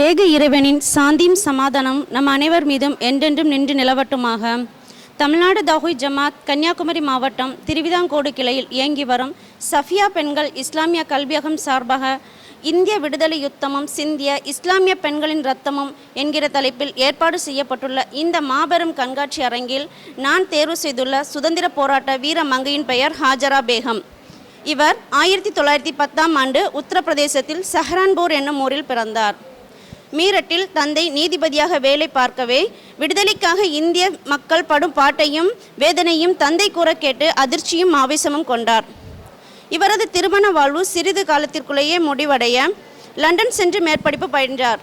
ஏக இறைவனின் சாந்தியும் சமாதானம் நம் அனைவர் மீதும் என்றென்றும் நின்று நிலவட்டுமாக. தமிழ்நாடு தௌஹி ஜமாத் கன்னியாகுமரி மாவட்டம் திருவிதாங்கோடு கிளையில் இயங்கி வரும் சஃபியா பெண்கள் இஸ்லாமிய கல்வியகம் சார்பாக இந்திய விடுதலை யுத்தமும் சிந்திய இஸ்லாமிய பெண்களின் ரத்தமும் என்கிற தலைப்பில் ஏற்பாடு செய்யப்பட்டுள்ள இந்த மாபெரும் கண்காட்சி அரங்கில் நான் தேர்வு செய்துள்ள சுதந்திர போராட்ட வீர மங்கையின் பெயர் ஹாஜரா பேகம். இவர் ஆயிரத்தி தொள்ளாயிரத்தி பத்தாம் ஆண்டு உத்தரப்பிரதேசத்தில் சஹரான்பூர் என்னும் ஊரில் பிறந்தார். மீரட்டில் தந்தை நீதிபதியாக வேலை பார்க்கவே விடுதலைக்காக இந்திய மக்கள் படும் பாட்டையும் வேதனையும் தந்தை கூற கேட்டு அதிர்ச்சியும் ஆவேசமும் கொண்டார். இவரது திருமண வாழ்வு சிறிது காலத்திற்குள்ளேயே முடிவடைய லண்டன் சென்று மேற்படிப்பு பயின்றார்.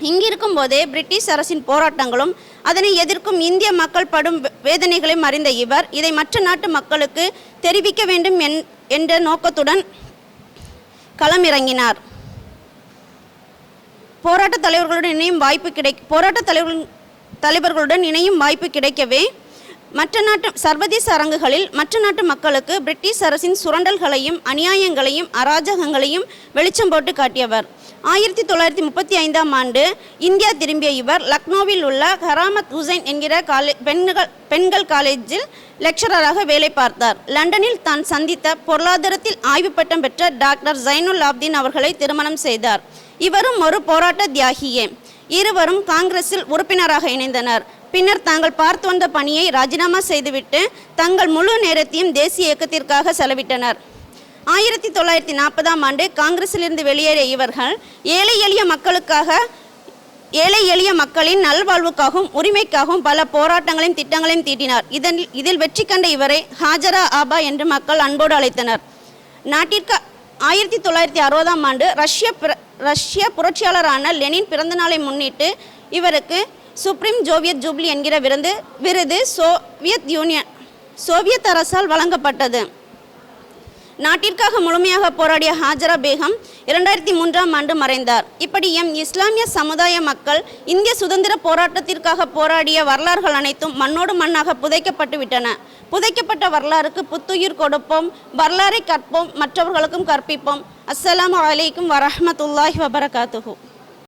இங்கிருக்கும் போதே பிரிட்டிஷ் அரசின் போராட்டங்களும் அதனை எதிர்க்கும் இந்திய மக்கள் படும் வேதனைகளையும் அறிந்த இவர் இதை மற்ற நாட்டு மக்களுக்கு தெரிவிக்க வேண்டும் என்- என்ற நோக்கத்துடன் களமிறங்கினார். போராட்ட தலைவர்களுடன் இணையும் வாய்ப்பு கிடை போராட்ட தலைவர்கள் தலைவர்களுடன் இணையும் வாய்ப்பு கிடைக்கவே மற்ற நாட்டு சர்வதேச அரங்குகளில் மற்ற நாட்டு மக்களுக்கு பிரிட்டிஷ் அரசின் சுரண்டல்களையும் அநியாயங்களையும் அராஜகங்களையும் வெளிச்சம் போட்டு காட்டியவர். ஆயிரத்தி தொள்ளாயிரத்தி முப்பத்தி ஐந்தாம் ஆண்டு இந்தியா திரும்பிய இவர் லக்னோவில் உள்ள ஹராமத் ஹுசைன் என்கிற காலே பெண்கள் பெண்கள் காலேஜில் லெக்சரராக வேலை பார்த்தார். லண்டனில் தான் சந்தித்த பொருளாதாரத்தில் ஆய்வு பட்டம் பெற்ற டாக்டர் ஜைனுல் ஆப்தீன் அவர்களை திருமணம் செய்தார். இவரும் ஒரு போராட்ட தியாகியே. இருவரும் காங்கிரஸில் உறுப்பினராக இணைந்தனர். பின்னர் தாங்கள் பார்த்து வந்த பணியை ராஜினாமா செய்துவிட்டு தங்கள் முழு நேரத்தையும் தேசிய இயக்கத்திற்காக செலவிட்டனர். ஆயிரத்தி தொள்ளாயிரத்தி நாற்பதாம் ஆண்டு காங்கிரஸிலிருந்து வெளியேறிய இவர்கள் ஏழை எளிய மக்களுக்காக ஏழை எளிய மக்களின் நல்வாழ்வுக்காகவும் உரிமைக்காகவும் பல போராட்டங்களையும் திட்டங்களையும் தீட்டினார். இதன் இதில் வெற்றி கண்ட இவரை ஹாஜரா ஆபா என்று மக்கள் அன்போடு அழைத்தனர். நாட்டிற்கு ஆயிரத்தி தொள்ளாயிரத்தி அறுபதாம் ஆண்டு ரஷ்ய பிர- ரஷ்ய புரட்சியாளரான லெனின் பிறந்தநாளை முன்னிட்டு இவருக்கு சுப்ரீம் ஜோவியத் ஜூப்ளி என்கிற விருது விருது சோவியத் யூனியன் சோவியத் அரசால் வழங்கப்பட்டது. நாட்டிற்காக முழுமையாக போராடிய ஹாஜரா பேகம் இரண்டாயிரத்தி மூன்றாம் ஆண்டு மறைந்தார். இப்படி எம் இஸ்லாமிய சமுதாய மக்கள் இந்திய சுதந்திர போராட்டத்திற்காக போராடிய வரலாறுகள் அனைத்தும் மண்ணோடு மண்ணாக புதைக்கப்பட்டு விட்டன. புதைக்கப்பட்ட வரலாறுக்கு புத்துயிர் கொடுப்போம் வரலாறை கற்போம் மற்றவர்களுக்கும் கற்பிப்போம். அஸ்ஸலாம் வலைக்கும் வரஹ்மத்துல்லாஹி வபரகாத்துஹு.